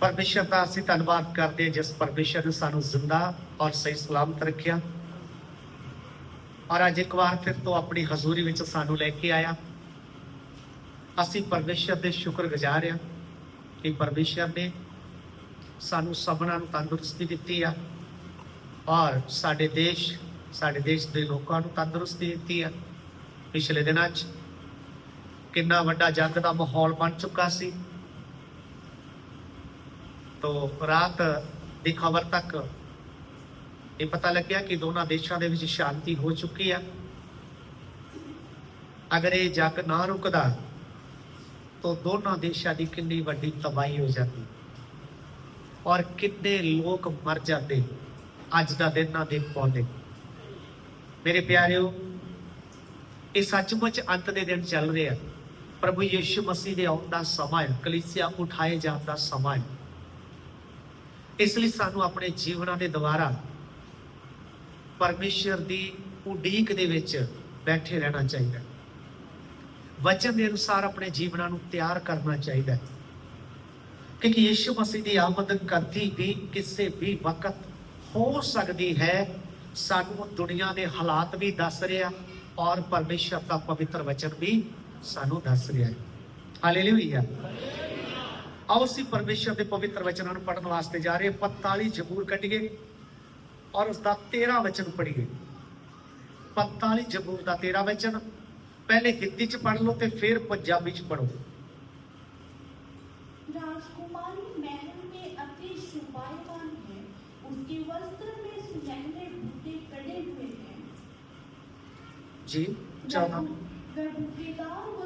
ਪਰਮੇਸ਼ਰ ਦਾ ਅਸੀਂ ਧੰਨਵਾਦ ਕਰਦੇ ਹਾਂ ਜਿਸ ਪਰਮੇਸ਼ਰ ਨੇ ਸਾਨੂੰ ਜ਼ਿੰਦਾ ਔਰ ਸਹੀ ਸਲਾਮਤ ਰੱਖਿਆ। ਔਰ ਅੱਜ ਇੱਕ ਵਾਰ ਫਿਰ ਤੋਂ ਆਪਣੀ ਹਜ਼ੂਰੀ ਵਿੱਚ ਸਾਨੂੰ ਲੈ ਕੇ ਆਇਆ। ਅਸੀਂ ਪਰਮੇਸ਼ਰ ਦੇ ਸ਼ੁਕਰਗੁਜ਼ਾਰ ਹਾਂ ਕਿ ਪਰਮੇਸ਼ਰ ਨੇ ਸਾਨੂੰ ਸਭਨਾਂ ਨੂੰ ਤੰਦਰੁਸਤੀ ਦਿੱਤੀ ਆ। ਔਰ ਸਾਡੇ ਦੇਸ਼ ਸਾਡੇ ਦੇਸ਼ ਦੇ ਲੋਕਾਂ ਨੂੰ ਤੰਦਰੁਸਤੀ ਦਿੱਤੀ ਆ। ਪਿਛਲੇ ਦਿਨਾਂ 'ਚ ਕਿੰਨਾ ਵੱਡਾ ਜੰਗ ਦਾ ਮਾਹੌਲ ਬਣ ਚੁੱਕਾ ਸੀ। ਤੋ ਰਾਤ ਦੀ ਖਬਰ ਤੱਕ ਇਹ ਪਤਾ ਲੱਗਿਆ ਕਿ ਦੋਨਾਂ ਦੇਸ਼ਾਂ ਦੇ ਵਿੱਚ ਸ਼ਾਂਤੀ ਹੋ ਚੁੱਕੀ ਆ। ਅਗਰ ਇਹ ਜੰਗ ਨਾ ਰੁਕਦਾ, ਤਾਂ ਦੋਨਾਂ ਦੇਸ਼ਾਂ ਦੀ ਕਿੰਨੀ ਵੱਡੀ ਤਬਾਹੀ ਹੋ ਜਾਂਦੀ ਔਰ ਕਿੰਨੇ ਲੋਕ ਮਰ ਜਾਂਦੇ ਅੱਜ ਦਾ ਦਿਨ ਨਾ ਦੇਖ ਪਾਉਂਦੇ ਮੇਰੇ ਪਿਆਰਿਓ, ਇਹ ਸੱਚਮੁੱਚ ਅੰਤ ਦੇ ਦਿਨ ਚੱਲ ਰਿਹਾ। ਪ੍ਰਭੂ ਯੀਸ਼ੂ ਮਸੀਹ ਦੇ ਆਉਣ ਦਾ ਸਮਾਂ ਹੈ, ਕਲੀਸਿਆ ਉਠਾਏ ਜਾਣ ਦਾ ਸਮਾਂ ਹੈ। ਇਸ ਲਈ ਸਾਨੂੰ ਆਪਣੇ ਜੀਵਨਾਂ ਦੇ ਦੁਆਰਾ ਪਰਮੇਸ਼ਰ ਦੀ ਉਡੀਕ ਦੇ ਵਿੱਚ ਬੈਠੇ ਰਹਿਣਾ ਚਾਹੀਦਾ ਵਚਨ ਦੇ ਅਨੁਸਾਰ ਆਪਣੇ ਜੀਵਨਾਂ ਨੂੰ ਤਿਆਰ ਕਰਨਾ ਚਾਹੀਦਾ ਹੈ। ਕਿਉਂਕਿ ਯੀਸ਼ੂ ਮਸੀਹ ਦੀ ਆਮਦ ਕਦੀ ਵੀ ਕਿਸੇ ਵੀ ਵਕਤ ਹੋ ਸਕਦੀ ਹੈ, ਸਾਨੂੰ ਦੁਨੀਆ ਦੇ ਹਾਲਾਤ ਵੀ ਦੱਸ ਰਿਹਾ ਔਰ ਪਰਮੇਸ਼ਰ ਦਾ ਪਵਿੱਤਰ ਵਚਨ ਵੀ ਸਾਨੂੰ ਦੱਸ ਰਿਹਾ ਹੈ। ਹਾਲੇਲੂਇਆ ਆਓ ਅਸੀਂ ਪਰਮੇਸ਼ਰ ਦੇ ਪਵਿੱਤਰ ਵਚਨਾਂ ਨੂੰ ਪੜ੍ਹਨ ਵਾਸਤੇ ਜਾ ਰਹੇ ਹਾਂ 45 ਜ਼ਬੂਰ ਕੱਢੀਏ ਔਰ ਉਸ ਦਾ 13 ਵਚਨ ਪੜ੍ਹੀਏ 45 ਜ਼ਬੂਰ ਦਾ 13 ਵਚਨ ਪਹਿਲੇ ਹਿੰਦੀ ਚ ਪੜ੍ਹ ਲਓ ਤੇ ਫਿਰ ਪੰਜਾਬੀ ਚ ਪੜ੍ਹੋ राजकुमारी महल में अति शोभायमान है उसके वस्त्र में सुनहरे बूटे कड़े हुए हैं ਜੀ 14 वह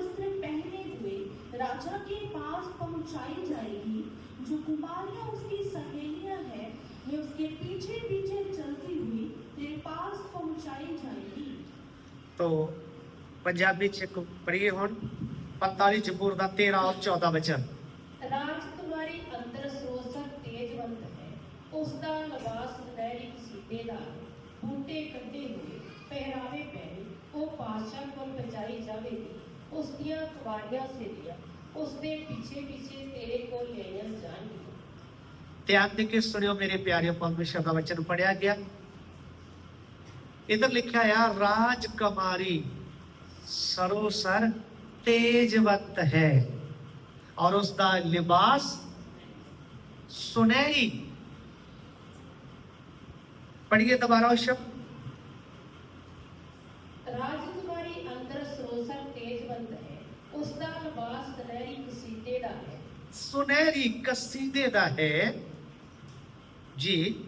राजा के पास पहुंचाई जाएगी। जो कुमारियाँ उसकी सहेलियाँ है, वे उसके पीछे पीछे चलती हुई तेरे पास पहुंचाई जाएगी। तो पंजाबी च पढ़िए हूँ पैंताली जबूर का तेरह और चौदह वचन ਉਸ ਦੀਆਂ ਕੁਵਾੜੀਆਂ ਸੇਰੀਆਂ ਉਸ ਦੇ ਪਿੱਛੇ ਪਿੱਛੇ ਤੇਰੇ ਕੋਲ ਲੈਣ ਜਾਣਗੀਆਂ। ਧਿਆਨ ਦੇ ਕੇ ਸੁਣਿਓ ਮੇਰੇ ਪਿਆਰੇ ਪਰਮੇਸ਼ਰ ਦਾ ਵਚਨ ਪੜਿਆ ਗਿਆ। ਇਧਰ ਲਿਖਿਆ ਆ ਰਾਜਕੁਮਾਰੀ ਸਰੋਸਰ ਤੇਜਵੰਤ ਹੈ ਔਰ ਉਸ ਦਾ ਲਿਬਾਸ ਸੁਨਹਿਰੀ। ਪੜ੍ਹੀਏ ਦੁਬਾਰਾ ਉਹ ਸ਼ਬਦ ਰਾਜਕੁਮਾਰੀ ਅੰਦਰ ਸਰੋਸਰ ਤੇਜਵੰਤ ਹੈ ਉਸ ਦਾ ਲਿਬਾਸ ਨਹਿਰੀ ਸੀਤੇ ਦਾ ਹੈ ਸੁਨਹਿਰੀ ਕਸੀਦੇ ਦਾ ਹੈ ਜੀ।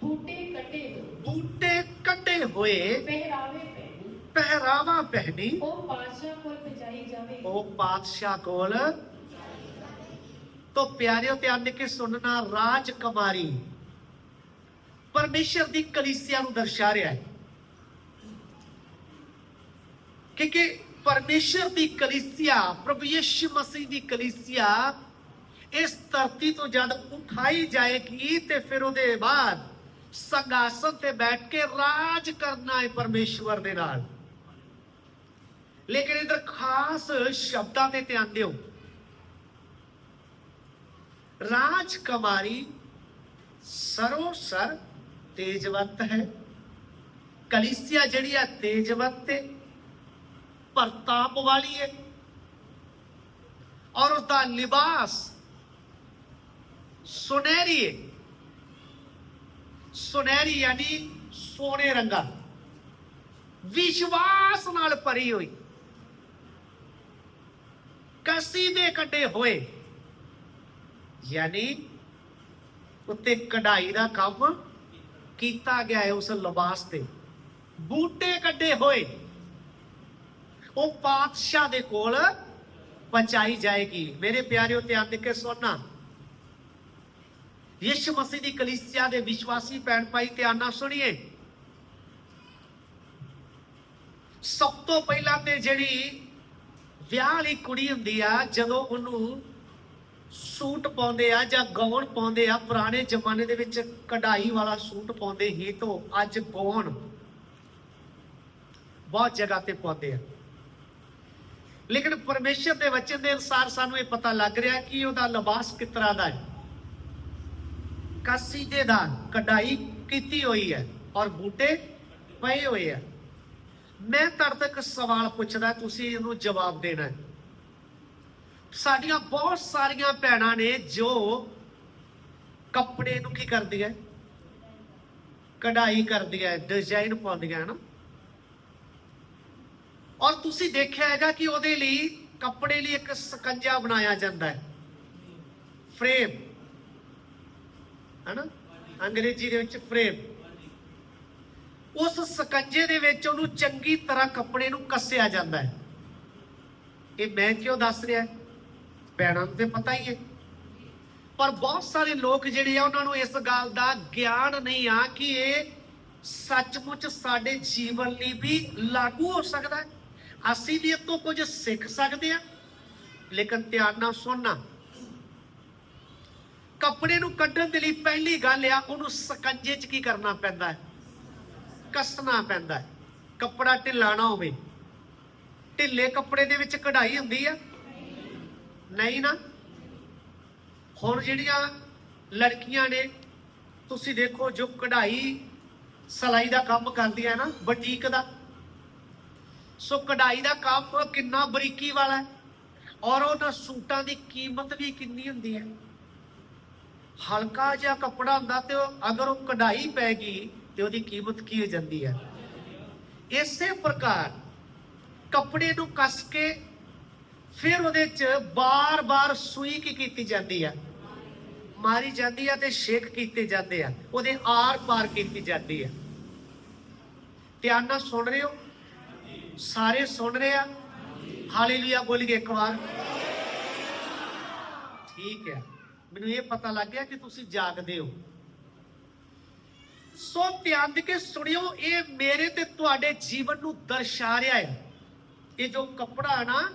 ਬੂਟੇ ਹੋਏ। ਬੂਟੇ ਕੱਟੇ ਹੋਏ। ਪਹਿਰਾਵੇ ਪਹਿਨੀ। ਪਹਿਰਾਵਾ ਪਹਿਨੀ। ਉਹ ਪਾਸ਼ਾ ਕੋਲ ਪਹੁੰਚਾਈ ਜਾਵੇਗੀ ਉਹ ਪਾਤਸ਼ਾਹ ਕੋਲ ਤੋ ਪਿਆਰਿਓ ਧਿਆਨ ਦੇ ਕੇ ਸੁਣਨਾ ਰਾਜਕੁਮਾਰੀ ਪਰਮੇਸ਼ਰ ਦੀ ਕਲੀਸਿਆ ਨੂੰ ਦਰਸਾ ਰਿਹਾ ਹੈ। ਕਿ ਪਰਮੇਸ਼ਰ ਦੀ ਕਲੀਸਿਆ, ਪ੍ਰਭੂ ਯਿਸੂ ਮਸੀਹ ਦੀ ਕਲੀਸਿਆ, ਇਸ ਧਰਤੀ ਤੋਂ ਜਦ ਉਠਾਈ ਜਾਏਗੀ ਤੇ ਫਿਰ ਉਹਦੇ ਬਾਅਦ ਸੰਗਾਸਨ ਤੇ ਬੈਠ ਕੇ ਰਾਜ ਕਰਨਾ ਹੈ ਪਰਮੇਸ਼ਵਰ ਦੇ ਨਾਲ। ਲੇਕਿਨ ਇਧਰ ਖਾਸ ਸ਼ਬਦਾਂ ਤੇ ਧਿਆਨ ਦਿਓ। ਰਾਜਕੁਮਾਰੀ ਸਰੋਸਰ ਤੇਜਵੰਤ ਹੈ। ਕਲੀਸਿਆ ਜਿਹੜੀ ਆ ਤੇਜਵੰਤ ਹੈ। ਪ੍ਰਤਾਪ ਵਾਲੀ ਹੈ ਔਰ ਉਸ ਦਾ ਲਿਬਾਸ ਸੁਨਹਿਰੀ ਹੈ ਸੁਨਹਿਰੀ ਯਾਨੀ ਸੋਨੇ ਰੰਗਾ ਵਿਸ਼ਵਾਸ ਨਾਲ ਭਰੀ ਹੋਈ। ਕਸੀਦੇ ਕੱਢੇ ਹੋਏ। ਯਾਨੀ ਉੱਤੇ ਕਢਾਈ ਦਾ ਕੰਮ ਕੀਤਾ ਗਿਆ ਹੈ ਉਸ ਲਿਬਾਸ ਤੇ। ਬੂਟੇ ਕੱਢੇ ਹੋਏ। ਉਹ ਪਾਤਸ਼ਾਹ ਦੇ ਕੋਲ ਪਹੁੰਚਾਈ ਜਾਏਗੀ। ਮੇਰੇ ਪਿਆਰਿਓ, ਧਿਆਨ ਦੇ ਕੇ ਸੁਣਨਾ। ਯਿਸੂ ਮਸੀਹ ਦੀ ਕਲੀਸਿਆ ਦੇ ਵਿਸ਼ਵਾਸੀ ਭੈਣ ਭਾਈ, ਧਿਆਨ ਨਾਲ ਸੁਣੀਏ। ਸਭ ਤੋਂ ਪਹਿਲਾਂ ਤੇ ਜਿਹੜੀ ਵਿਆਹ ਵਾਲੀ ਕੁੜੀ ਹੁੰਦੀ ਆ, ਜਦੋਂ ਉਹਨੂੰ ਸੂਟ ਪਾਉਂਦੇ ਆ ਜਾਂ ਗੌਨ ਪਾਉਂਦੇ ਆ, ਪੁਰਾਣੇ ਜ਼ਮਾਨੇ ਦੇ ਵਿੱਚ ਕਢਾਈ ਵਾਲਾ ਸੂਟ ਪਾਉਂਦੇ ਹੀ ਤੋਂ ਅੱਜ ਗੌਨ ਬਹੁਤ ਜਗ੍ਹਾ ਤੇ ਪਾਉਂਦੇ ਆ। ਲੇਕਿਨ ਪਰਮੇਸ਼ਰ ਦੇ ਵਚਨ ਦੇ ਅਨੁਸਾਰ ਸਾਨੂੰ ਇਹ ਪਤਾ ਲੱਗ ਰਿਹਾ ਕਿ ਉਹਦਾ ਲਿਬਾਸ ਕਿਸ ਤਰ੍ਹਾਂ ਦਾ ਹੈ। ਕੱਸੀ ਦਾ ਕਢਾਈ ਕੀਤੀ ਹੋਈ ਹੈ ਔਰ ਬੂਟੇ ਪਏ ਹੋਏ ਆ। ਮੈਂ ਤੁਹਾਡੇ ਤੱਕ ਸਵਾਲ ਪੁੱਛਦਾ, ਤੁਸੀਂ ਇਹਨੂੰ ਜਵਾਬ ਦੇਣਾ ਸਾਡੀਆਂ ਬਹੁਤ ਸਾਰੀਆਂ ਭੈਣਾਂ ਨੇ ਜੋ ਕੱਪੜੇ ਨੂੰ ਕੀ ਕਰਦੀਆਂ? ਕਢਾਈ ਕਰਦੀਆਂ ਡਿਜ਼ਾਈਨ ਪਾਉਂਦੀਆਂ, ਹਨ? ਔਰ ਤੁਸੀਂ ਦੇਖਿਆ ਹੈਗਾ ਕਿ ਉਹਦੇ ਲਈ, ਕੱਪੜੇ ਲਈ ਇੱਕ ਸਕੰਜਾ ਬਣਾਇਆ ਜਾਂਦਾ ਹੈ। ਫਰੇਮ। ਹਨਾ? ਅੰਗਰੇਜ਼ੀ ਦੇ ਵਿੱਚ ਫਰੇਮ। ਉਸ ਸਕੰਜੇ ਦੇ ਵਿੱਚ ਉਹਨੂੰ ਚੰਗੀ ਤਰ੍ਹਾਂ ਕੱਪੜੇ ਨੂੰ ਕੱਸਿਆ ਜਾਂਦਾ ਹੈ। ਇਹ ਮੈਂ ਕਿਉਂ ਦੱਸ ਰਿਹਾ? ਭੈਣਾਂ ਨੂੰ ਤੇ ਪਤਾ ਹੀ ਹੈ। ਪਰ ਬਹੁਤ ਸਾਰੇ ਲੋਕ ਜਿਹੜੇ ਆ, ਉਹਨਾਂ ਨੂੰ ਇਸ ਗੱਲ ਦਾ ਗਿਆਨ ਨਹੀਂ ਆ ਕਿ ਇਹ ਸੱਚਮੁੱਚ ਸਾਡੇ ਜੀਵਨ ਲਈ ਵੀ ਲਾਗੂ ਹੋ ਸਕਦਾ ਹੈ। ਅਸੀਂ ਵੀ ਇਹ ਤੋਂ ਕੁਝ ਸਿੱਖ ਸਕਦੇ ਆ ਲੇਕਿਨ ਧਿਆਨ ਨਾਲ ਸੁਣਨਾ। ਕੱਪੜੇ ਨੂੰ ਕੱਢਣ ਦੇ ਲਈ ਪਹਿਲੀ ਗੱਲ ਆ, ਉਹਨੂੰ ਸਕੰਜੇ 'ਚ ਕੀ ਕਰਨਾ ਪੈਂਦਾ ਹੈ? ਕੱਸਣਾ ਪੈਂਦਾ ਹੈ। ਕੱਪੜਾ ਢਿੱਲਾ ਨਾ ਹੋਵੇ। ਢਿੱਲੇ ਕੱਪੜੇ ਦੇ ਵਿੱਚ ਕਢਾਈ ਹੁੰਦੀ ਆ? ਨਹੀਂ ਨਾ। ਹੁਣ ਜਿਹੜੀਆਂ ਲੜਕੀਆਂ ਨੇ, ਤੁਸੀਂ ਦੇਖੋ ਜੋ ਕਢਾਈ, ਸਲਾਈ ਦਾ ਕੰਮ ਕਰਦੀਆਂ ਨਾ, ਬੁਟੀਕ ਦਾ ਸੋ ਕਢਾਈ ਦਾ ਕੰਮ ਕਿੰਨਾ ਬਰੀਕੀ ਵਾਲਾ ਹੈ। ਔਰ ਉਹਨਾਂ ਸੂਟਾਂ ਦੀ ਕੀਮਤ ਵੀ ਕਿੰਨੀ ਹੁੰਦੀ ਹੈ। ਹਲਕਾ ਜਿਹਾ ਕੱਪੜਾ ਹੁੰਦਾ ਤੇ ਅਗਰ ਉਹ ਕਢਾਈ ਪੈ ਗਈ ਤੇ ਉਹਦੀ ਕੀਮਤ ਕੀ ਹੋ ਜਾਂਦੀ ਹੈ। ਇਸੇ ਪ੍ਰਕਾਰ ਕੱਪੜੇ ਨੂੰ ਕੱਸ ਕੇ ਫਿਰ ਉਹਦੇ 'ਚ ਬਾਰ-ਬਾਰ ਸੂਈ ਕੀ ਕੀਤੀ ਜਾਂਦੀ ਹੈ। ਮਾਰੀ ਜਾਂਦੀ ਹੈ ਤੇ ਸ਼ੇਕ ਕੀਤੇ ਜਾਂਦੇ ਆ। ਉਹਦੇ ਆਰ-ਪਾਰ ਕੀਤੀ ਜਾਂਦੀ ਹੈ। ਧਿਆਨ ਨਾਲ ਸੁਣ ਰਹੇ ਹੋ? ਸਾਰੇ ਸੁਣ ਰਹੇ ਆ? ਹਾਲੇਲੂਇਆ ਬੋਲੀਏ ਇੱਕ ਵਾਰ। ਠੀਕ ਹੈ। ਮੈਨੂੰ ਇਹ ਪਤਾ ਲੱਗ ਗਿਆ ਕਿ ਤੁਸੀਂ ਜਾਗਦੇ ਹੋ। ਸੋ ਧਿਆਨ ਦੇ ਕੇ ਸੁਣਿਓ, ਇਹ ਮੇਰੇ ਤੇ ਤੁਹਾਡੇ ਜੀਵਨ ਨੂੰ ਦਰਸਾ ਰਿਹਾ ਹੈ। ਇਹ ਜੋ ਕੱਪੜਾ ਨਾ,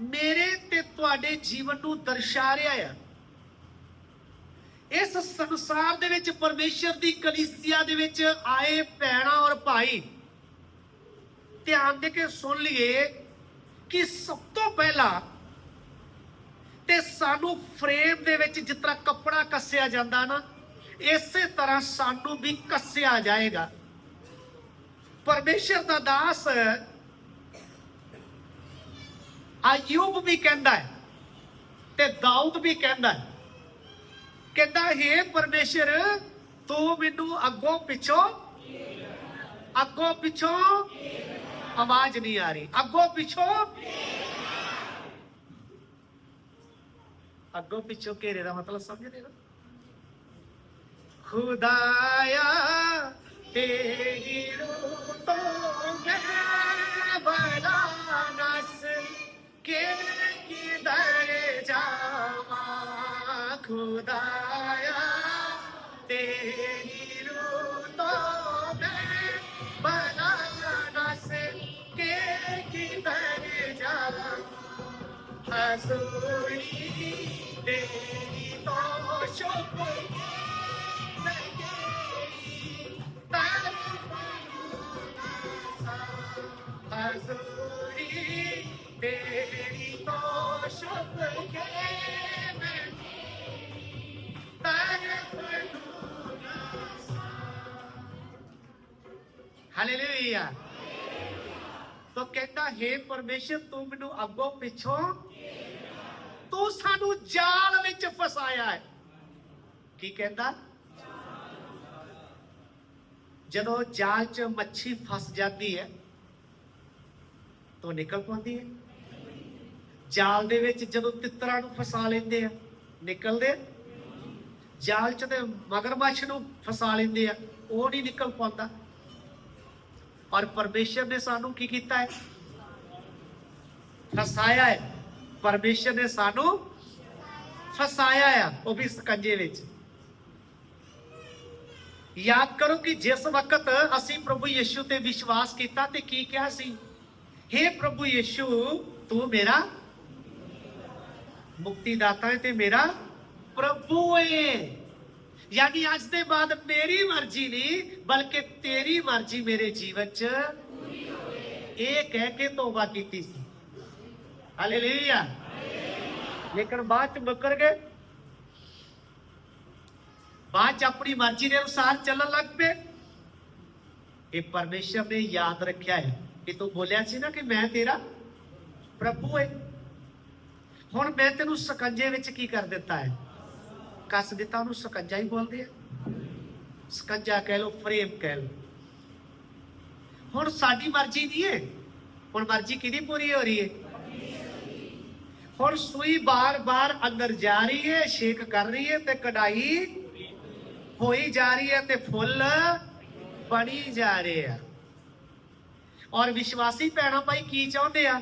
ਮੇਰੇ ਤੇ ਤੁਹਾਡੇ ਜੀਵਨ ਨੂੰ ਦਰਸਾ ਰਿਹਾ ਹੈ। ਇਸ ਸੰਸਾਰ ਦੇ ਵਿੱਚ, ਪਰਮੇਸ਼ਰ ਦੀ ਕਲੀਸਿਆ ਦੇ ਵਿੱਚ ਆਏ ਭੈਣਾਂ ਔਰ ਭਾਈ ਧਿਆਨ ਦੇ ਕੇ ਸੁਣ ਲਈਏ ਕਿ ਸਭ ਤੋਂ ਪਹਿਲਾਂ ਤੇ ਸਾਨੂੰ ਫਰੇਮ ਦੇ ਵਿੱਚ ਜਿਸ ਤਰ੍ਹਾਂ ਕੱਪੜਾ ਕੱਸਿਆ ਜਾਂਦਾ ਨਾ, ਇਸੇ ਤਰ੍ਹਾਂ ਸਾਨੂੰ ਵੀ ਕੱਸਿਆ ਜਾਏਗਾ। ਪਰਮੇਸ਼ਰ ਦਾ ਦਾਸ ਆਯੂਬ ਵੀ ਕਹਿੰਦਾ ਹੈ ਤੇ ਦਾਊਦ ਵੀ ਕਹਿੰਦਾ ਹੈ। ਕਹਿੰਦਾ, ਹੈ ਪਰਮੇਸ਼ਰ, ਤੂੰ ਮੈਨੂੰ ਅੱਗੋਂ ਪਿੱਛੋਂ ਅੱਗੋਂ ਪਿੱਛੋਂ ਆਵਾਜ਼ ਨਹੀਂ ਆ ਰਹੀ ਅੱਗੋਂ ਪਿੱਛੋਂ ਅੱਗੋਂ ਪਿੱਛੋਂ ਘੇਰੇ ਦਾ ਮਤਲਬ ਸਮਝਦੇ ਨਾ ਖੁਦਾਇਆ ਤੇਰੀ ਰੂਹ ਤੋਂ ਮੈਂ ਬੜਾ ਨਸ ਕੇ ਕਿਧਰ ਜਾਵਾਂ ਖੁਦਾਇਆ ਤੇਰੀ ਹਸੂਰੀ ਤੇਰੀ ਤੋਂ ਸ਼ੁਕਰ ਹਸੂਰੀ ਤੇਰੀ ਤੋਂ ਸ਼ੁਕਰ ਕੇ ਹਾਲੇਲੂਇਆ ਤੋ ਕਹਿੰਦਾ ਹੈ ਪਰਮੇਸ਼ਰ ਤੂੰ ਮੈਨੂੰ ਅੱਗੋਂ ਪਿੱਛੋਂ ਤੂੰ ਸਾਨੂੰ ਜਾਲ ਵਿੱਚ ਫਸਾਇਆ ਹੈ। ਕੀ ਕਹਿੰਦਾ? ਜਦੋਂ ਜਾਲ 'ਚ ਮੱਛੀ ਫਸ ਜਾਂਦੀ ਹੈ, ਤਾਂ ਨਿਕਲ ਪਾਉਂਦੀ ਹੈ। ਜਾਲ ਦੇ ਵਿੱਚ ਜਦੋਂ ਤਿੱਤਰਾਂ ਨੂੰ ਫਸਾ ਲੈਂਦੇ ਆ, ਨਿਕਲਦੇ ਆ? ਜਾਲ 'ਚ ਤੇ ਮਗਰਮੱਛ ਨੂੰ ਫਸਾ ਲੈਂਦੇ ਆ, ਉਹ ਨਹੀਂ ਨਿਕਲ ਪਾਉਂਦਾ। ਔਰ ਪਰਮੇਸ਼ਰ ਨੇ ਸਾਨੂੰ ਕੀ ਕੀਤਾ ਹੈ? ਫਸਾਇਆ ਹੈ। ਪਰਮੇਸ਼ਰ ਨੇ ਸਾਨੂੰ ਫਸਾਇਆ ਆ ਉਹ ਵੀ ਸਕੰਜੇ ਵਿੱਚ। ਯਾਦ ਕਰੋ ਕਿ ਜਿਸ ਵਕਤ ਅਸੀਂ ਪ੍ਰਭੂ ਯਿਸੂ ਤੇ ਵਿਸ਼ਵਾਸ ਕੀਤਾ ਤੇ ਕੀ ਕਿਹਾ ਸੀ? हे ਪ੍ਰਭੂ ਯਿਸੂ, ਤੂੰ ਮੇਰਾ ਮੁਕਤੀ ਦਾਤਾ ਹੈ ਤੇ ਮੇਰਾ ਪ੍ਰਭੂ ਹੈ ਯਾਨੀ ਅੱਜ ਦੇ ਬਾਅਦ ਮੇਰੀ ਮਰਜ਼ੀ ਨਹੀਂ, ਬਲਕਿ ਤੇਰੀ ਮਰਜ਼ੀ ਮੇਰੇ ਜੀਵਨ 'ਚ ਇਹ ਕਹਿ ਕੇ ਤੋਬਾ ਕੀਤੀ ਸੀ। ਹਾਲੇਲੂਇਆ ਲੇਕਿਨ ਬਾਅਦ ਚ ਮੁੱਕਰ ਗਏ ਬਾਅਦ ਚ ਆਪਣੀ ਮਰਜ਼ੀ ਦੇ ਅਨੁਸਾਰ ਚੱਲਣ ਲੱਗ ਪਏ। ਇਹ ਪਰਮੇਸ਼ਰ ਨੇ ਯਾਦ ਰੱਖਿਆ ਹੈ। ਕਿ ਤੂੰ ਬੋਲਿਆ ਸੀ ਨਾ ਕਿ ਮੈਂ ਤੇਰਾ ਪ੍ਰਭੂ ਹੈ। ਹੁਣ ਮੈਂ ਤੈਨੂੰ ਸਕੰਜੇ ਵਿੱਚ ਕੀ ਕਰ ਦਿੱਤਾ ਹੈ? ਕੱਸ ਦਿੱਤਾ ਉਹਨੂੰ ਸਕੰਜਾ ਹੀ ਬੋਲਦੇ ਆ। ਸਕੰਜਾ ਕਹਿ ਲੋ ਫਰੇਮ ਕਹਿ ਲੋ ਹੁਣ ਸਾਡੀ ਮਰਜ਼ੀ ਨਹੀਂ ਹੈ। ਹੁਣ ਮਰਜ਼ੀ ਕਿਹਦੀ ਪੂਰੀ ਹੋ ਰਹੀ ਹੈ? ਹੁਣ ਸੂਈ ਬਾਰ-ਬਾਰ ਅੰਦਰ ਜਾ ਰਹੀ ਹੈ ਸ਼ੇਕ ਕਰ ਰਹੀ ਹੈ ਤੇ ਕਢਾਈ ਹੋਈ ਜਾ ਰਹੀ ਹੈ ਤੇ ਫੁੱਲ ਬਣੀ ਜਾ ਰਹੇ ਆ। ਔਰ ਵਿਸ਼ਵਾਸੀ ਭੈਣਾਂ ਭਾਈ ਕੀ ਚਾਹੁੰਦੇ ਆ?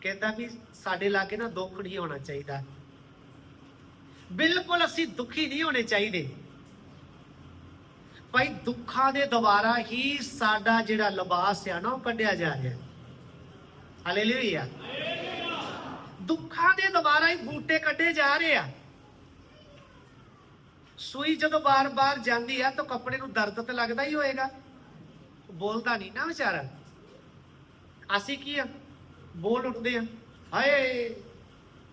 ਕਹਿੰਦਾ ਵੀ ਸਾਡੇ ਲਾਗੇ ਨਾ ਦੁੱਖ ਨਹੀਂ ਹੋਣਾ ਚਾਹੀਦਾ। ਬਿਲਕੁਲ ਅਸੀਂ ਦੁਖੀ ਨਹੀਂ ਹੋਣੇ ਚਾਹੀਦੇ। ਭਾਈ ਦੁੱਖਾਂ ਦੇ ਦੁਆਰਾ ਹੀ ਸਾਡਾ ਜਿਹੜਾ ਲਿਬਾਸ ਆ ਨਾ ਉਹ ਕੱਢਿਆ ਜਾ ਰਿਹਾ। ਹਾਲੇਲੂਇਆ। ਦੁੱਖਾਂ ਦੇ ਦੁਬਾਰਾ ਹੀ ਬੂਟੇ ਕੱਢੇ ਜਾ ਰਹੇ ਆ। ਸੂਈ ਜਦੋਂ ਬਾਰ-ਬਾਰ ਜਾਂਦੀ ਆ ਤਾਂ ਕੱਪੜੇ ਨੂੰ ਦਰਦ ਤੇ ਲੱਗਦਾ ਹੀ ਹੋਏਗਾ। ਬੋਲਦਾ ਨਹੀਂ ਨਾ ਵਿਚਾਰਾ। ਅਸੀਂ ਕੀ ਆ? ਬੋਲ ਉੱਠਦੇ ਆ। ਹਾਏ,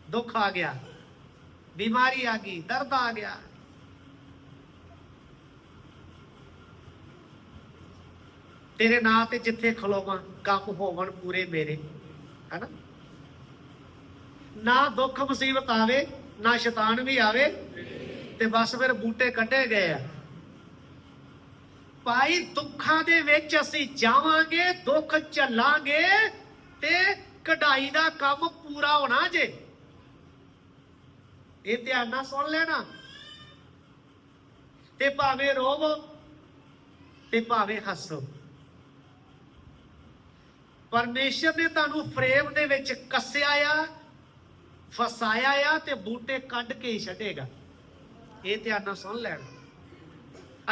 ਦੁੱਖ ਆ ਗਿਆ। ਬਿਮਾਰੀ ਆ ਗਈ, ਦਰਦ ਆ ਗਿਆ। ਤੇਰੇ ਨਾਂ ਤੇ ਜਿੱਥੇ ਖਲੋਵਾਂ, ਕੰਮ ਹੋਵਣ ਪੂਰੇ ਮੇਰੇ। ਹੈਨਾ? ਨਾ ਦੁੱਖ ਮੁਸੀਬਤ ਆਵੇ, ਨਾ ਸ਼ੈਤਾਨ ਵੀ ਆਵੇ, ਤੇ ਬਸ ਫਿਰ ਬੂਟੇ ਕੱਢੇ ਗਏ ਆ। ਭਾਈ ਦੁੱਖਾਂ ਦੇ ਵਿੱਚ ਅਸੀਂ ਜਾਵਾਂਗੇ, ਦੁੱਖ ਝੱਲਾਂਗੇ ਤੇ ਕਢਾਈ ਦਾ ਕੰਮ ਪੂਰਾ ਹੋਣਾ ਜੇ। ਇਹ ਧਿਆਨ ਨਾਲ ਸੁਣ ਲੈਣਾ। ਤੇ ਭਾਵੇਂ ਰੋਵੋ ਤੇ ਭਾਵੇਂ ਹੱਸੋ। ਪਰਮੇਸ਼ਰ ਨੇ ਤੁਹਾਨੂੰ ਫਰੇਮ ਦੇ ਵਿੱਚ ਕੱਸਿਆ ਆ, ਫਸਾਇਆ ਆ ਤੇ ਬੂਟੇ ਕੱਢ ਕੇ ਹੀ ਛੱਡੇਗਾ। ਇਹ ਧਿਆਨ ਨਾਲ ਸੁਣ ਲੈਣ।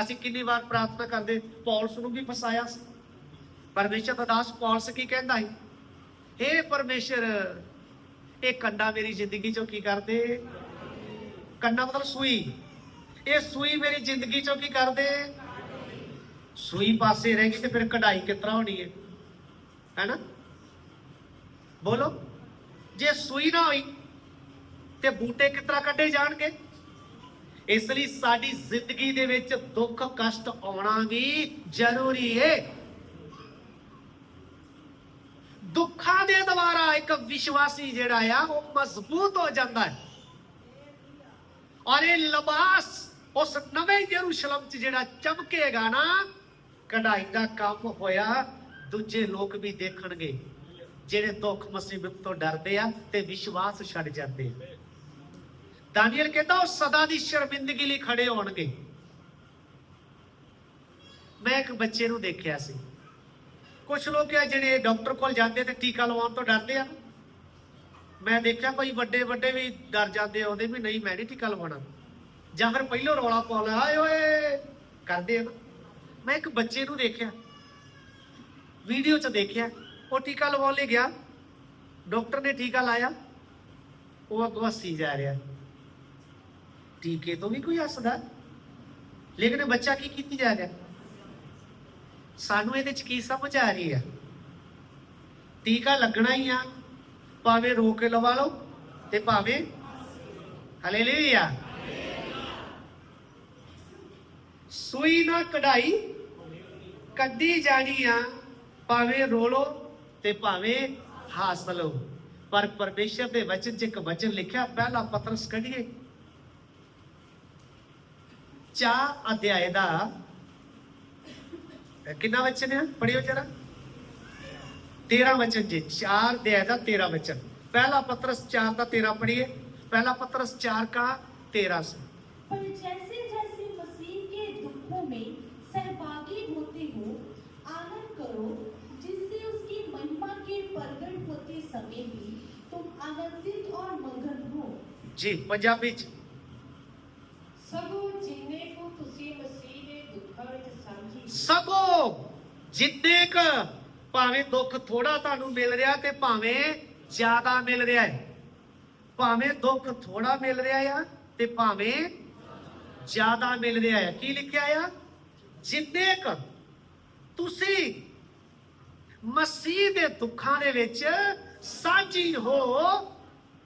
ਅਸੀਂ ਕਿੰਨੀ ਵਾਰ ਪ੍ਰਾਰਥਨਾ ਕਰਦੇ, ਪੌਲਸ ਨੂੰ ਵੀ ਫਸਾਇਆ ਸੀ। ਪਰਮੇਸ਼ਰ ਦਾ ਦਾਸ ਪੌਲਸ ਕੀ ਕਹਿੰਦਾ ਹੈ ਹੇ ਪਰਮੇਸ਼ਰ, ਇਹ ਕੰਡਾ ਮੇਰੀ ਜ਼ਿੰਦਗੀ ਚੋਂ ਕੀ ਕਰਦੇ? ਕੰਡਾ ਮਤਲਬ ਸੂਈ। ਇਹ ਸੂਈ ਮੇਰੀ ਜ਼ਿੰਦਗੀ ਚੋਂ ਕੀ ਕਰਦੇ? ਸੂਈ ਪਾਸੇ ਰਹਿ ਗਈ ਤੇ ਫਿਰ ਕਢਾਈ ਕਿਸ ਤਰ੍ਹਾਂ ਹੋਣੀ ਹੈ? ਹੈਨਾ? ਬੋਲੋ। ਜੇ ਸੂਈ ਨਾ ਹੋਈ, ਤੇ ਬੂਟੇ ਕਿਸ ਤਰ੍ਹਾਂ ਕੱਢੇ ਜਾਣਗੇ? ਇਸ ਲਈ ਸਾਡੀ ਜ਼ਿੰਦਗੀ ਦੇ ਵਿੱਚ ਦੁੱਖ ਕਸ਼ਟ ਆਉਣਾ ਵੀ ਜ਼ਰੂਰੀ ਹੈ ਦੁੱਖਾਂ ਦੇ ਦੁਆਰਾ ਇੱਕ ਵਿਸ਼ਵਾਸੀ ਜਿਹੜਾ ਆ, ਉਹ ਮਜ਼ਬੂਤ ਹੋ ਜਾਂਦਾ ਹੈ। ਔਰ ਇਹ ਲਿਬਾਸ ਉਸ ਨਵੇਂ ਯਰੂਸ਼ਲਮ 'ਚ ਜਿਹੜਾ ਚਮਕੇਗਾ ਨਾ, ਕਢਾਈ ਦਾ ਕੰਮ ਹੋਇਆ ਦੂਜੇ ਲੋਕ ਵੀ ਦੇਖਣਗੇ। ਜਿਹੜੇ ਦੁੱਖ ਮੁਸੀਬਤ ਤੋਂ ਡਰਦੇ ਆ ਤੇ ਵਿਸ਼ਵਾਸ ਛੱਡ ਜਾਂਦੇ ਆ। ਦਾਨੀਅਲ ਕਹਿੰਦਾ ਉਹ ਸਦਾ ਦੀ ਸ਼ਰਮਿੰਦਗੀ ਲਈ ਖੜੇ ਹੋਣਗੇ। ਮੈਂ ਇੱਕ ਬੱਚੇ ਨੂੰ ਦੇਖਿਆ ਸੀ। ਕੁਝ ਲੋਕ ਆ ਜਿਹੜੇ ਡਾਕਟਰ ਕੋਲ ਜਾਂਦੇ ਤੇ ਟੀਕਾ ਲਵਾਉਣ ਤੋਂ ਡਰਦੇ ਆ। ਮੈਂ ਦੇਖਿਆ ਭਾਈ ਵੱਡੇ ਵੱਡੇ ਵੀ ਡਰ ਜਾਂਦੇ ਆਉਂਦੇ ਵੀ ਨਹੀਂ ਮੈਂ ਨਹੀਂ ਟੀਕਾ ਲਵਾਉਣਾ। ਜਾਂ ਫਿਰ ਪਹਿਲੋਂ ਰੌਲਾ ਪਾਉਣਾ ਆਏ ਓਏ! ਕਰਦੇ ਆ। ਨਾ। ਮੈਂ ਇੱਕ ਬੱਚੇ ਨੂੰ ਦੇਖਿਆ। ਵੀਡੀਓ 'ਚ ਦੇਖਿਆ, ਉਹ ਟੀਕਾ ਲਵਾਉਣ ਲਈ ਗਿਆ। ਡਾਕਟਰ ਨੇ ਟੀਕਾ ਲਾਇਆ, ਉਹ ਅੱਗੋਂ ਹੱਸੀ ਜਾ ਰਿਹਾ। ਟੀਕੇ ਤੋਂ ਵੀ ਕੋਈ ਹੱਸਦਾ। ਲੇਕਿਨ ਬੱਚਾ ਕੀ ਕੀਤੀ ਜਾ ਰਿਹਾ? ਸਾਨੂੰ ਇਹਦੇ ਚ ਕੀ ਸਮਝ ਆ ਰਹੀ ਆ ਟੀਕਾ ਲੱਗਣਾ ਹੀ ਆ। ਭਾਵੇਂ ਰੋ ਕੇ ਲਵਾ ਲਓ ਤੇ ਭਾਵੇਂ ਹਾਲੇਲੂਇਆ। ਸੂਈ ਨਾ ਕਢਾਈ, ਕੱਢੀ ਜਾਣੀ ਆ। ਭਾਵੇਂ ਰੋਲੋ ਤੇ ਭਾਵੇਂ ਹਾਸ ਪਰ ਪਰਮੇਸ਼ਰ ਦੇ ਵਚਨ 'ਚ ਇੱਕ ਵਚਨ ਲਿਖਿਆ, ਪਹਿਲਾ ਪਤਰਸ ਕੱਢੀਏ। ਚਾ ਅਧਿਆਇ ਦਾ ਕਿੰਨਾ ਵਚਨ ਹੈ ਪੜਿਓ ਜਰਾ। 13 ਵਚਨ ਜੀ 4 ਅਧਿਆਇ ਦਾ 13 ਵਚਨ। ਪਹਿਲਾ ਪਤਰਸ ਚਾਰ ਦਾ 13 ਪੜ੍ਹੀਏ। ਪਹਿਲਾ ਪਤਰਸ ਚਾਰ ਕਾ 13 ਸੇ। ਜੀ। ਪੰਜਾਬੀ ਚ। ਸਗੋ ਜਿੰਨੇ ਕੋ ਭਾਵੇਂ ਦੁੱਖ ਥੋੜਾ ਤੁਹਾਨੂੰ ਮਿਲ ਰਿਹਾ ਤੇ ਭਾਵੇਂ ਜ਼ਿਆਦਾ ਮਿਲ ਰਿਹਾ ਹੈ। ਭਾਵੇਂ ਦੁੱਖ ਥੋੜਾ ਮਿਲ ਰਿਹਾ ਆ ਤੇ ਭਾਵੇਂ ਜ਼ਿਆਦਾ ਮਿਲ ਰਿਹਾ ਹੈ। ਕੀ ਲਿਖਿਆ ਆ? ਜਿੰਨੇ ਕੁ ਤੁਸੀਂ ਮਸੀਹ ਦੇ ਦੁੱਖਾਂ ਦੇ ਵਿੱਚ ਸਾਂਝੀ ਹੋ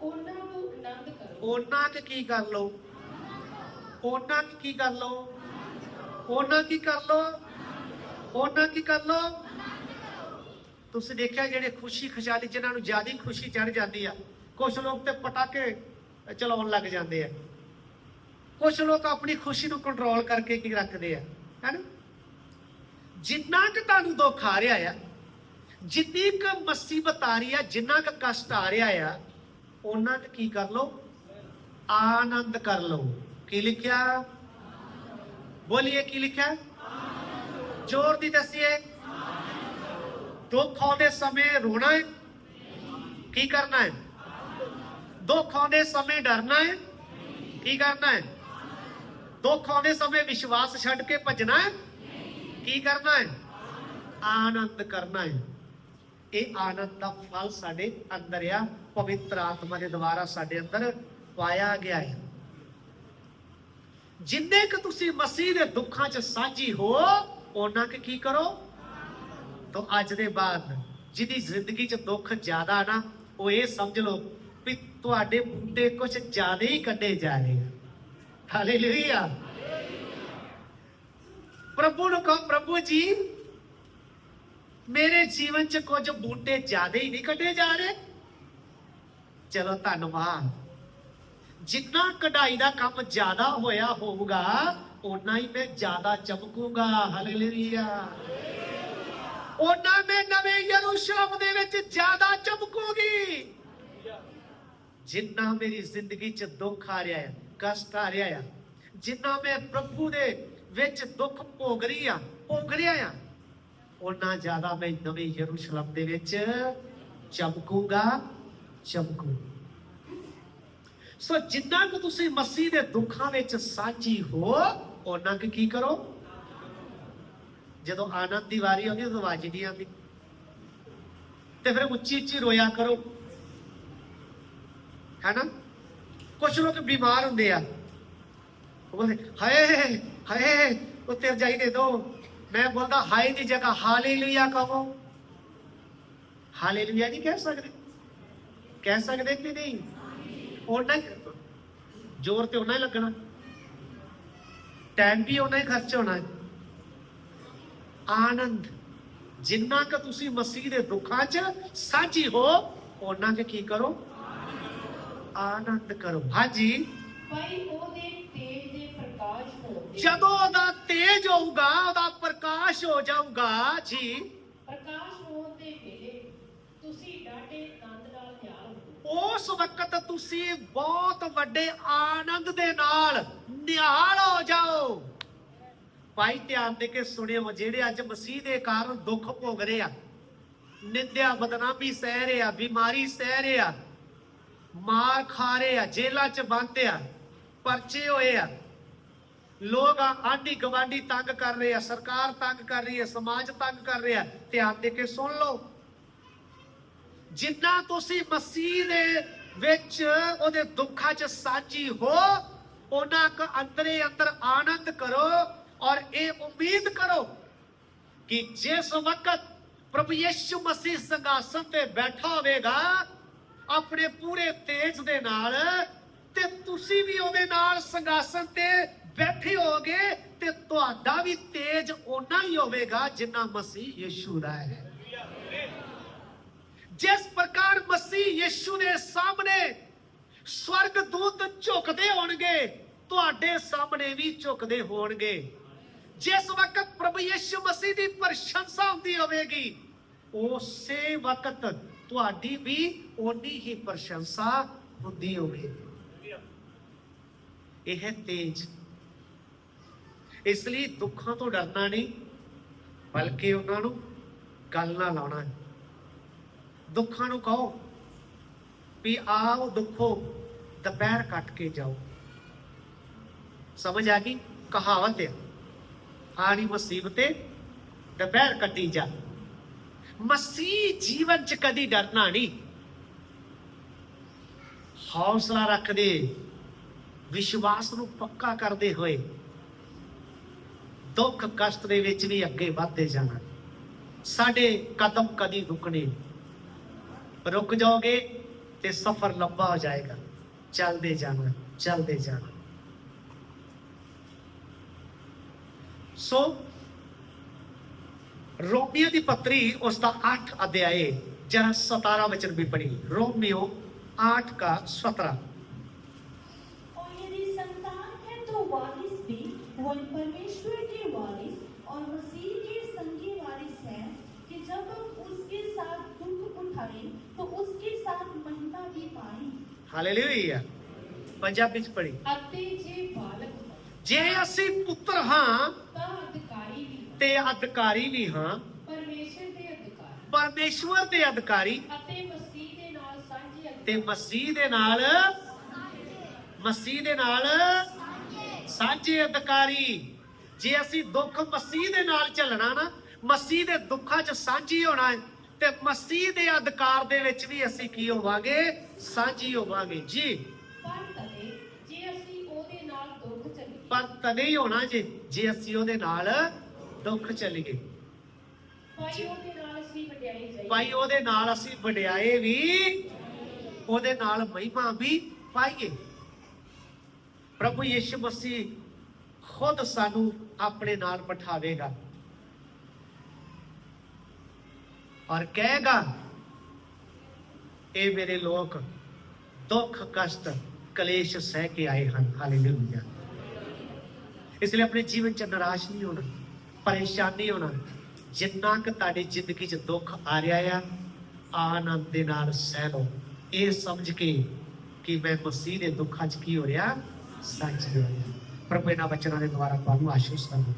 ਉਹਨਾਂ ਉਹਨਾਂ ਚ ਕੀ ਕਰ ਲਓ? ਉਹਨਾਂ ਕੀ ਕੀ ਕਰ ਲਓ? ਉਹਨਾਂ ਕੀ ਕਰ ਲਓ? ਉਹਨਾਂ ਕੀ ਕਰ ਲਓ? ਤੁਸੀਂ ਦੇਖਿਆ ਜਿਹੜੇ ਖੁਸ਼ੀ ਖੁਸ਼ਹਾਲੀ ਜਿਨ੍ਹਾਂ ਨੂੰ ਜ਼ਿਆਦਾ ਖੁਸ਼ੀ ਚੜ ਜਾਂਦੀ ਆ ਕੁਝ ਲੋਕ ਤੇ ਪਟਾਕੇ ਚਲਾਉਣ ਲੱਗ ਜਾਂਦੇ ਆ। ਕੁਝ ਲੋਕ ਆਪਣੀ ਖੁਸ਼ੀ ਨੂੰ ਕੰਟਰੋਲ ਕਰਕੇ ਕੀ ਰੱਖਦੇ ਆ ਹੈਨਾ ਜਿੰਨਾ ਕਿ ਤੁਹਾਨੂੰ ਦੁੱਖ ਆ ਰਿਹਾ ਆ, ਜਿੰਨੀ ਕੁ ਮੁਸੀਬਤ ਆ ਰਹੀ ਆ, ਜਿੰਨਾ ਕੁ ਕਸ਼ਟ ਆ ਰਿਹਾ ਆ, ਉਹਨਾਂ ਕੁ ਕੀ ਕਰ ਲਓ? ਆਨੰਦ ਕਰ ਲਓ। ਕੀ ਲਿਖਿਆ? ਬੋਲੀਏ ਕੀ ਲਿਖਿਆ? ਜ਼ੋਰ ਦੀ ਦੱਸੀਏ। ਦੁੱਖ ਆਉਂਦੇ ਸਮੇਂ ਰੋਣਾ ਹੈ। ਕੀ ਕਰਨਾ ਹੈ? ਦੁੱਖ ਆਉਂਦੇ ਸਮੇਂ ਡਰਨਾ ਹੈ। ਕੀ ਕਰਨਾ ਹੈ? ਦੁੱਖ ਆਉਂਦੇ ਸਮੇਂ ਵਿਸ਼ਵਾਸ ਛੱਡ ਕੇ ਭੱਜਣਾ ਹੈ। ਕੀ ਕਰਨਾ ਹੈ? ਆਨੰਦ ਕਰਨਾ ਹੈ। ਇਹ ਆਨੰਦ ਦਾ ਫਲ ਸਾਡੇ ਅੰਦਰ ਆ। ਪਵਿੱਤਰ ਆਤਮਾ ਦੇ ਦੁਆਰਾ ਸਾਡੇ ਅੰਦਰ ਪਾਇਆ ਗਿਆ ਹੈ। ਜਿੰਨੇ ਕਿ ਤੁਸੀਂ ਮਸੀਹ ਦੇ ਦੁੱਖਾਂ 'ਚ ਸਾਂਝੀ ਹੋ, ਉਹਨਾਂ ਕਿ ਕੀ ਕਰੋ? ਤਾਂ ਅੱਜ ਦੇ ਬਾਅਦ ਜਿਹਦੀ ਜ਼ਿੰਦਗੀ 'ਚ ਦੁੱਖ ਜ਼ਿਆਦਾ ਨਾ, ਉਹ ਇਹ ਸਮਝ ਲਓ ਵੀ ਤੁਹਾਡੇ ਬੂਟੇ ਕੁਝ ਜ਼ਿਆਦਾ ਹੀ ਕੱਢੇ ਜਾ ਰਹੇ ਆ। ਹਾਲੇਲੂਇਆ ਪ੍ਰਭੂ ਨੂੰ ਕਹੋ, ਪ੍ਰਭੂ ਜੀ, ਮੇਰੇ ਜੀਵਨ 'ਚ ਕੁਝ ਬੂਟੇ ਜ਼ਿਆਦਾ ਹੀ ਨਹੀਂ ਕੱਢੇ ਜਾ ਰਹੇ। ਚਲੋ ਧੰਨਵਾਦ। ਜਿੰਨਾ ਕਢਾਈ ਦਾ ਕੰਮ ਜ਼ਿਆਦਾ ਹੋਇਆ ਹੋਊਗਾ, ਓਨਾ ਹੀ ਮੈਂ ਜ਼ਿਆਦਾ ਚਮਕੂਗਾ। ਹਾਲੇਲੂਇਆ ਓਨਾ ਮੈਂ ਨਵੇਂ ਯਰੂਸ਼ਲਮ ਦੇ ਵਿੱਚ ਜ਼ਿਆਦਾ ਚਮਕੂਗੀ। ਜਿੰਨਾ ਮੇਰੀ ਜ਼ਿੰਦਗੀ 'ਚ ਦੁੱਖ ਆ ਰਿਹਾ ਹੈ ਕਸ਼ਟ ਆ ਰਿਹਾ ਹੈ ਜਿੰਨਾ ਮੈਂ ਪ੍ਰਭੂ ਦੇ ਵਿੱਚ ਦੁੱਖ ਭੋਗ ਰਹੀ ਆ, ਭੋਗ ਰਿਹਾ ਆ, ਓਨਾ ਜ਼ਿਆਦਾ ਮੈਂ ਨਵੇਂ ਯਰੂਸ਼ਲਮ ਦੇ ਵਿੱਚ ਚਮਕੂਗਾ ਚਮਕੂਗਾ। ਸੋ ਜਿੰਨਾ ਕੁ ਤੁਸੀਂ ਮਸੀਹ ਦੇ ਦੁੱਖਾਂ ਵਿੱਚ ਸਾਂਝੀ ਹੋ, ਉਹਨਾਂ ਕੁ ਕੀ ਕਰੋ? ਜਦੋਂ ਆਨੰਦ ਦੀ ਵਾਰੀ ਆਉਂਦੀ, ਉਦੋਂ ਆਵਾਜ਼ ਨਹੀਂ ਤੇ ਫਿਰ ਉੱਚੀ ਉੱਚੀ ਰੋਇਆ ਕਰੋ। ਹੈਨਾ? ਕੁਝ ਲੋਕ ਬਿਮਾਰ ਹੁੰਦੇ ਆ। ਉਹ ਬੋਲਦੇ, ਹਾਏ ਹਾਏ ਉੱਤੇ ਰਜਾਈ ਦੇ ਦੋ। ਮੈਂ ਬੋਲਦਾ, ਹਾਏ ਦੀ ਜਗ੍ਹਾ, ਹਾਲੇਲੂਇਆ ਕਹੋ। ਹਾਲੇਲੂਇਆ ਨਹੀਂ ਕਹਿ ਸਕਦੇ। ਕਹਿ ਸਕਦੇ ਕਿ ਨਹੀਂ? ਉਹਨਾਂ ਹੀ ਜ਼ੋਰ ਤੇ ਉਹਨਾਂ ਹੀ ਲੱਗਣਾ। ਟਾਈਮ ਵੀ ਉਹਨਾਂ ਹੀ ਖਰਚ ਹੋਣਾ। ਹੈ ਆਨੰਦ ਜਿੰਨਾ ਕਿ ਤੁਸੀਂ ਮਸੀਹ ਦੇ ਦੁੱਖਾਂ 'ਚ ਸਾਂਝੀ ਹੋ ਉਹਨਾਂ ਕੇ ਕੀ ਕਰੋ? ਆਨੰਦ ਕਰੋ। ਹਾਂਜੀ। ਭਾਈ ਉਹਦੇ ਤੇਜ ਦੇ ਪ੍ਰਕਾਸ਼ ਤੇ ਜਦੋਂ ਉਹਦਾ ਤੇਜ ਹੋਊਗਾ ਉਹਦਾ ਪ੍ਰਕਾਸ਼ ਹੋ ਜਾਊਗਾ ਜੀ ਪ੍ਰਕਾਸ਼ ਹੋਣ ਦੇ ਵੇਲੇ ਤੁਸੀਂ ਡਾਢੇ ਆਨੰਦ ਨਾਲ ਤਿਆਰ ਹੋ ਉਸ ਵਕਤ ਤੁਸੀਂ ਬਹੁਤ ਵੱਡੇ ਆਨੰਦ ਦੇ ਨਾਲ ਨਿਹਾਲ ਹੋ ਜਾਓ। ਭਾਈ ਧਿਆਨ ਦੇ ਕੇ ਸੁਣਿਓ, ਜਿਹੜੇ ਅੱਜ ਮਸੀਹ ਦੇ ਕਾਰਨ ਦੁੱਖ ਭੋਗ ਰਹੇ ਆ, ਨਿੰਦਿਆ, ਬਦਨਾਮੀ ਸਹਿ ਰਹੇ ਆ, ਬਿਮਾਰੀ ਸਹਿ ਰਹੇ ਆ, ਮਾਰ ਖਾ ਰਹੇ ਆ, ਜੇਲ੍ਹਾਂ 'ਚ ਬੰਦ ਆ, ਪਰਚੇ ਹੋਏ ਆ, ਲੋਕ ਆਂਢੀ ਗਵਾਂਢੀ ਤੰਗ ਕਰ ਰਹੇ ਆ, ਸਰਕਾਰ ਤੰਗ ਕਰ ਰਹੀ ਹੈ, ਸਮਾਜ ਤੰਗ ਕਰ ਰਿਹਾ, ਧਿਆਨ ਦੇ ਕੇ ਸੁਣ ਲਓ। ਜਿੰਨਾ ਤੁਸੀਂ ਮਸੀਹ ਦੇ ਵਿੱਚ ਉਹਦੇ ਦੁੱਖਾਂ 'ਚ ਸਾਂਝੀ ਹੋ, ਉਹਨਾਂ ਕ ਅੰਦਰੇ ਅੰਦਰ ਆਨੰਦ ਕਰੋ ਔਰ ਇਹ ਉਮੀਦ ਕਰੋ ਕਿ ਜਿਸ ਵਕਤ ਪ੍ਰਭੂ ਯਿਸੂ ਮਸੀਹ ਸੰਗਾਸਨ ਤੇ ਬੈਠਾ ਹੋਵੇਗਾ, ਆਪਣੇ ਪੂਰੇ ਤੇਜ ਦੇ ਨਾਲ ਤੇ ਤੁਸੀਂ ਵੀ ਉਹਦੇ ਨਾਲ ਸੰਗਾਸਨ ਤੇ ਬੈਠੇ ਹੋਗੇ ਤੇ ਤੁਹਾਡਾ ਵੀ ਤੇਜ ਓਨਾ ਹੀ ਹੋਵੇਗਾ ਜਿੰਨਾ ਮਸੀਹ ਯਿਸੂ ਦਾ ਹੈ। ਜਿਸ ਪ੍ਰਕਾਰ ਮਸੀਹ ਯਿਸੂ ਦੇ ਸਾਹਮਣੇ ਸਵਰਗ ਦੂਤ ਝੁਕਦੇ ਹੋਣਗੇ, ਤੁਹਾਡੇ ਸਾਹਮਣੇ ਵੀ ਝੁਕਦੇ ਹੋਣਗੇ। ਜਿਸ ਵਕਤ ਪ੍ਰਭੂ ਯਿਸੂ ਮਸੀਹ ਦੀ ਪ੍ਰਸ਼ੰਸਾ ਹੁੰਦੀ ਹੋਵੇਗੀ, ਉਸੇ ਵਕਤ ਤੁਹਾਡੀ ਵੀ ਓਨੀ ਹੀ ਪ੍ਰਸ਼ੰਸਾ ਹੁੰਦੀ ਹੋਵੇਗੀ। ਇਹ ਹੈ ਤੇਜ। ਇਸ ਲਈ ਦੁੱਖਾਂ ਤੋਂ ਡਰਨਾ ਨਹੀਂ, ਬਲਕਿ ਉਹਨਾਂ ਨੂੰ ਗੱਲ ਨਾਲ ਲਾਉਣਾ ਹੈ। ਦੁੱਖਾਂ ਨੂੰ ਕਹੋ ਵੀ ਆਓ ਦੁੱਖੋ, ਦੁਪਹਿਰ ਕੱਟ ਕੇ ਜਾਓ। ਸਮਝ ਆ ਗਈ? ਕਹਾਵਤ ਹੈ ਆਣੀ ਮੁਸੀਬਤੇ ਦੁਪਹਿਰ ਕੱਟੀ ਜਾ। ਮਸੀਹ ਜੀਵਨ ਚ ਕਦੀ ਡਰਨਾ ਨਹੀਂ। ਹੌਸਲਾ ਰੱਖਦੇ, ਵਿਸ਼ਵਾਸ ਨੂੰ ਪੱਕਾ ਕਰਦੇ ਹੋਏ ਦੁੱਖ ਕਸ਼ਟ ਦੇ ਵਿੱਚ ਵੀ ਅੱਗੇ ਵਧਦੇ ਜਾਣਾ। ਸਾਡੇ ਕਦਮ ਕਦੀ ਰੁਕਣੇ ਨਹੀਂ। ਰੁਕ ਜਾਓਗੇ ਤੇ ਸਫ਼ਰ ਲੰਬਾ ਹੋ ਜਾਏਗਾ ਚੱਲਦੇ ਜਾਣਾ ਚੱਲਦੇ ਜਾਣਾ ਸੋ ਰੋਮੀਓ ਦੀ ਪੱਤਰੀ ਉਸ ਦਾ 8 ਅਧਿਆਏ ਜਰਾ 17 ਵਚਨ ਵੀ ਪੜ੍ਹੀ रोमियो 8 का 17 और यदि संतान है तो वारिस भी वही परमेश्वर के वारिस ਹਾਲੇਲੂਇਆ। ਪੰਜਾਬੀ ਚ ਪੜ੍ਹੀ। ਅਤੇ ਜੇ ਬਾਲਕ ਜੇ ਅਸੀਂ ਪੁੱਤਰ ਹਾਂ ਤਾਂ ਅਧਿਕਾਰੀ ਵੀ। ਤੇ ਅਧਿਕਾਰੀ ਵੀ ਹਾਂ। ਪਰਮੇਸ਼ਰ ਦੇ ਅਧਿਕਾਰੀ। ਪਰਮੇਸ਼ਵਰ ਦੇ ਅਧਿਕਾਰੀ। ਅਤੇ ਮਸੀਹ ਦੇ ਨਾਲ ਸਾਂਝੇ ਤੇ ਮਸੀਹ ਦੇ ਨਾਲ ਮਸੀਹ ਦੇ ਨਾਲ ਸਾਂਝੇ ਅਧਿਕਾਰੀ। ਜੇ ਅਸੀਂ ਦੁੱਖ ਮਸੀਹ ਦੇ ਨਾਲ ਚੱਲਣਾ ਨਾ ਮਸੀਹ ਦੇ ਦੁੱਖਾਂ 'ਚ ਸਾਂਝੀ ਹੋਣਾ ਤੇ ਮਸੀਹ ਦੇ ਅਧਿਕਾਰ ਦੇ ਵਿੱਚ ਵੀ ਅਸੀਂ ਕੀ ਹੋਵਾਂਗੇ? ਸਾਂਝੀ ਹੋਵਾਂਗੇ ਜੀ। ਪਰ ਤਦੇ ਜੇ ਅਸੀਂ ਉਹਦੇ ਨਾਲ ਦੁੱਖ ਚੱਲੀਏ। ਪਰ ਤਦੇ ਹੀ ਹੋਣਾ ਜੇ ਜੇ ਅਸੀਂ ਉਹਦੇ ਨਾਲ ਦੁੱਖ ਚੱਲੀਏ। ਭਾਈ ਉਹਦੇ ਨਾਲ ਅਸੀਂ ਵਡਿਆਈ ਜਾਈਏ। ਭਾਈ ਉਹਦੇ ਨਾਲ ਅਸੀਂ ਵਡਿਆਏ ਵੀ ਉਹਦੇ ਨਾਲ ਮਹਿਮਾ ਵੀ ਪਾਈਏ। ਪ੍ਰਭੂ ਯਿਸੂ ਮਸੀਹ ਖੁਦ ਸਾਨੂੰ ਆਪਣੇ ਨਾਲ ਬਿਠਾਵੇਗਾ। ਔਰ ਕਹੇਗਾ ਇਹ ਮੇਰੇ ਲੋਕ ਦੁੱਖ, ਕਸ਼ਟ, ਕਲੇਸ਼ ਸਹਿ ਕੇ ਆਏ ਹਨ। ਹਾਲੇਲੂਇਆ ਇਸ ਲਈ ਆਪਣੇ ਜੀਵਨ ਚ ਨਿਰਾਸ਼ ਨਹੀਂ ਹੋਣਾ, ਪਰੇਸ਼ਾਨ ਨਹੀਂ ਹੋਣਾ। ਜਿੰਨਾ ਕੁ ਤੁਹਾਡੀ ਜ਼ਿੰਦਗੀ 'ਚ ਦੁੱਖ ਆ ਰਿਹਾ ਆ, ਆਨੰਦ ਦੇ ਨਾਲ ਸਹਿ ਲਓ। ਇਹ ਸਮਝ ਕੇ ਕਿ ਮੈਂ ਮਸੀਹ ਦੇ ਦੁੱਖਾਂ 'ਚ ਕੀ ਹੋ ਰਿਹਾ, ਸੱਚ ਹੋ ਰਿਹਾ। ਪ੍ਰਭੂ ਇਹਨਾਂ ਵਚਨਾਂ ਦੇ ਦੁਆਰਾ ਤੁਹਾਨੂੰ ਆਸ਼ੀਸ਼ ਦਵਾਂ